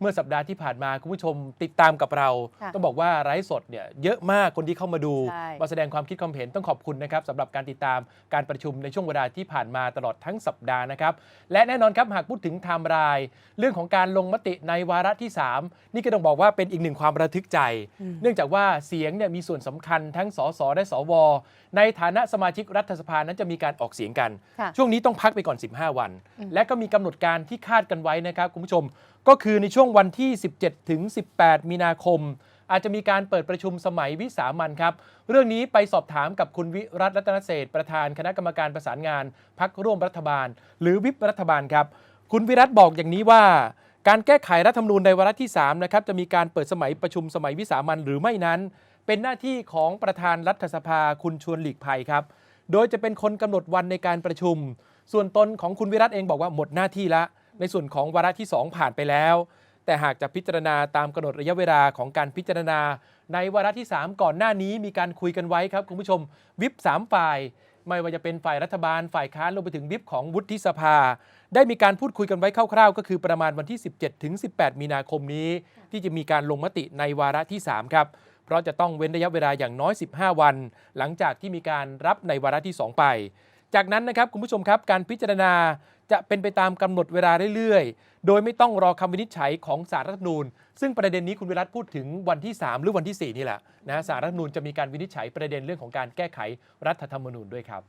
เมื่อสัปดาห์ที่ผ่านมาคุณผู้ชมติดตามกับเรา ค่ะต้องบอกว่าไลฟ์สดเนี่ยเยอะมากคนที่เข้ามาดู ใช่ มาแสดงความคิดความเห็นต้องขอบคุณนะครับสำหรับการติดตามการประชุมในช่วงเวลาที่ผ่านมาตลอดทั้งสัปดาห์นะครับ และแน่นอนครับหากพูดถึงไทม์ไลน์เรื่องของการลงมติในวาระที่ 3 นี่ก็ต้องบอกว่าเป็นอีกหนึ่งความระทึกใจอืมเนื่องจากว่าเสียงเนี่ยมีส่วนสำคัญทั้งสสและสว ในฐานะสมาชิกรัฐสภานั้นจะมีการออกเสียงกัน ค่ะ ช่วงนี้ต้องพักไปก่อน 15 วันอืมและก็มีกำหนดการที่คาดกันไว้นะครับ คุณผู้ชม ก็คือในช่วงวันที่ 17 ถึง 18 มีนาคม อาจจะมีการเปิดประชุมสมัยวิสามันครับ เรื่องนี้ไปสอบถามกับคุณวิรัตรัตนเศษประธานคณะกรรมการประสานงานพักร่วมรัฐบาล หรือวิปรัฐบาลครับ คุณวิรัตบอกอย่างนี้ว่า การแก้ไขรัฐธรรมนูญในวาระที่3นะครับจะมีการเปิดสมัยประชุมสมัยวิสามันหรือไม่นั้น เป็นหน้าที่ของประธานรัฐสภาคุณชวนหลีกภัยครับ โดยจะเป็นคนกำหนดวันในการประชุม ส่วนตนของคุณวิรัตเองบอกว่าหมดหน้าที่และ ในส่วนของวาระที่ 2 ผ่านไปแล้ว แต่หากจะพิจารณาตามกำหนดระยะเวลาของการพิจารณา ในวาระที่ 3 ก่อนหน้านี้มีการคุยกันไว้ครับคุณผู้ชม วิป3ฝ่าย ไม่ว่าจะเป็นฝ่ายรัฐบาลฝ่ายค้านรวมไปถึงวิปของวุฒิสภา ได้มีการพูดคุยกันไว้คร่าวๆ ก็คือประมาณวันที่ 17ถึง18 มีนาคมนี้ ที่จะมีการลงมติในวาระที่ 3 ครับเพราะจะต้องเว้นระยะเวลาอย่างน้อย 15 วัน หลังจากที่มีการรับในวาระที่ 2 ไป จากนั้นนะครับคุณผู้ชมครับการพิจารณาจะเป็นไปตามกำหนดเวลาเรื่อยๆ โดยไม่ต้องรอคำวินิจฉัยของสารรัฐธรรมนูญ ซึ่งประเด็นนี้คุณวิรัตพูดถึงวันที่ 3 หรือวันที่ 4 นี่แหละนะสารรัฐธรรมนูญจะมีการวินิจฉัยประเด็นเรื่องของการแก้ไขรัฐธรรมนูญด้วยครับ